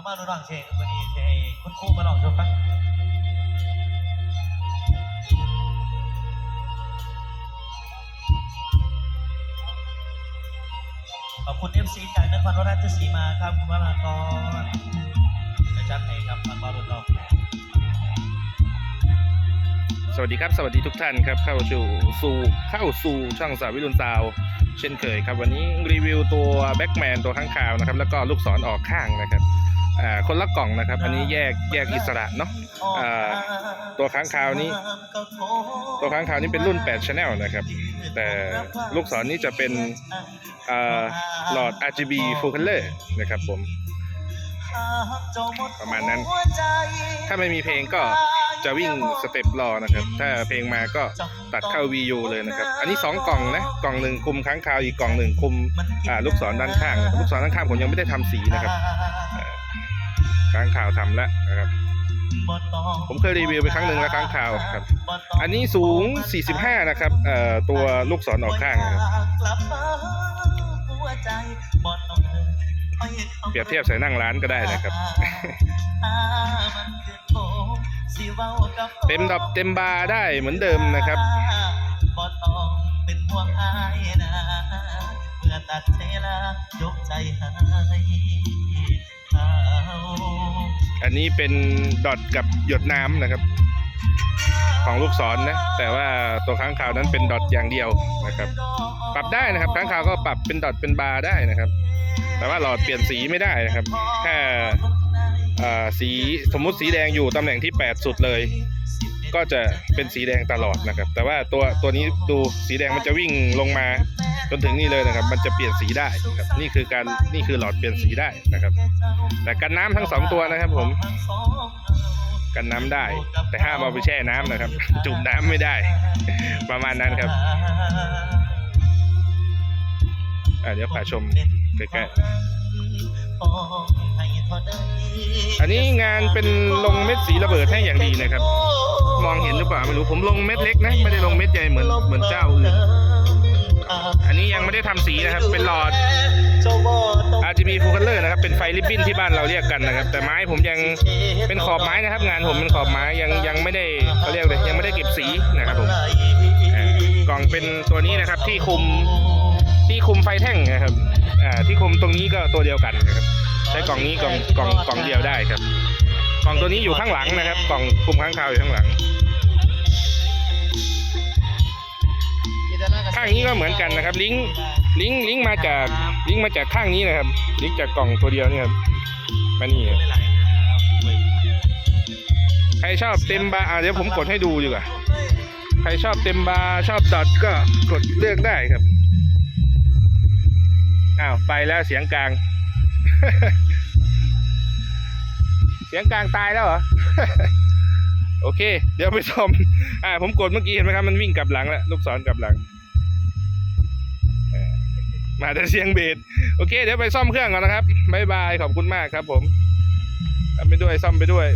มามาดูน้องเชงวันนี้จะให้คุณครูมาลองชมฟังขอบคุณ MC จากนครราชสีมาครับคุณวรากรจะจัดให้ครับมามาดูน้องสวัสดีครับ สวัสดีทุกท่านครับ เข้าสู่สู่เข้าสู่ช่องสาวิรุณซาวเช่นเคยครับ วันนี้รีวิวตัวแบ็กแมนตัวข้างคาวนะครับ แล้วก็ลูกศรออกข้างนะครับ คนละกล่องนะครับ อันนี้แยกแยกอิสระเนาะอ่าตัวค้างคาวนี้ ตัวค้างคาวนี้เป็นรุ่น8 Channel นะครับ แต่ลูกศรนี้จะเป็นอ่าหลอด RGB full color นะครับผม ประมาณนั้น ถ้าไม่มีเพลงก็จะวิ่งสเต็ปรอนะครับ ถ้าเพลงมาก็ตัดเข้า VU เลยนะครับ อันนี้ 2 กล่องนะ กล่องหนึ่งคุมค้างคาวอีกกล่องหนึ่งคุมอ่าลูกศรด้านข้าง ลูกศรด้านข้างผมยังไม่ได้ทำสีนะครับอ่า ค้างคาวทำแล้วนะครับ ผมเคยรีวิวไปครั้งหนึ่งแล้วค้างคาวครับ อันนี้สูง 45 นะครับเอ่อตัวลูกศรออกข้างนะครับเปรียบเทียบใส่นั่งร้านก็ได้นะครับ เต็มดอกเต็มบาร์ได้เหมือนเดิมนะครับบ่ต้องเป็นห่วงอายนะเมื่อตัดเวลายกใจให้เขา อันนี้เป็นดอทกับหยดน้ำนะครับ ของลูกศรนะ แต่ว่าตัวค้างคาวนั้นเป็นดอทอย่างเดียวนะครับ ปรับได้นะครับค้างคาวก็ปรับเป็นดอทเป็นบาร์ได้นะครับ แต่ว่าหลอดเปลี่ยนสีไม่ได้นะครับแค่สีสมมุติสีแดงอยู่ตำแหน่งที่ 8 สุดเลย ก็จะเป็นสีแดงตลอดนะครับ แต่ว่าตัวตัวนี้ดูสีแดงมันจะวิ่งลงมา จนถึงนี่เลยนะครับ มันจะเปลี่ยนสีได้ครับนี่คือการนี่คือหลอดเปลี่ยนสีได้นะครับ แต่กันน้ำทั้งสองตัวนะครับ ผม กันน้ำได้ แต่ห้ามเอาไปแช่น้ำนะครับ จุ่มน้ำไม่ได้ ประมาณนั้นครับเดี๋ยวพาชมใกล้ๆอันนี้งานเป็นลงเม็ดสีระเบิดให้อย่างดีนะครับ มองเห็นหรือเปล่าไม่รู้ผมลงเม็ดเล็กนะ ไม่ได้ลงเม็ดใหญ่เหมือนเหมือนเจ้าอื่น อันนี้ยังไม่ได้ทำสีนะครับ เป็นหลอด RGB full color นะครับ เป็นไฟริบบิ้นที่บ้านเราเรียกกันนะครับ แต่ไม้ผมยังเป็นขอบไม้นะครับ งานผมเป็นขอบไม้ยังยังไม่ได้เขาเรียกเลยยังไม่ได้เก็บสีนะครับผมกล่องเป็นตัวนี้นะครับที่คุมที่คุมไฟแท่งนะครับอ่าที่คุมตรงนี้ก็ตัวเดียวกันนะครับใช้กล่องนี้กล่องกล่องกล่องเดียวได้ครับ กล่องตัวนี้อยู่ข้างหลังนะครับ กล่องคุมข้างคาวอยู่ข้างหลัง ข้างนี้ก็เหมือนกันนะครับ ลิงก์ลิงก์ลิงก์มาจากลิงก์มาจากข้างนี้นะครับ ลิงก์จากกล่องตัวเดียวเนี่ยครับมานี่ครับใครชอบเต็มบาร์อะเดี๋ยวผมกดให้ดูดีกว่าใครชอบเต็มบาร์ชอบดอทก็กดเลือกได้ครับอ้าวไปแล้วเสียงกลาง เสียงกลางตายแล้วเหรอโอเค เดี๋ยวไปชมอ่าผมกดเมื่อกี้เห็นไหมครับ มันวิ่งกลับหลังแล้ว ลูกศรกลับหลัง มาแต่เสียงเบสโอเค เดี๋ยวไปซ่อมเครื่องก่อนนะครับบ๊ายบายขอบคุณมากครับ ผมทำไปด้วยซ่อมไปด้วย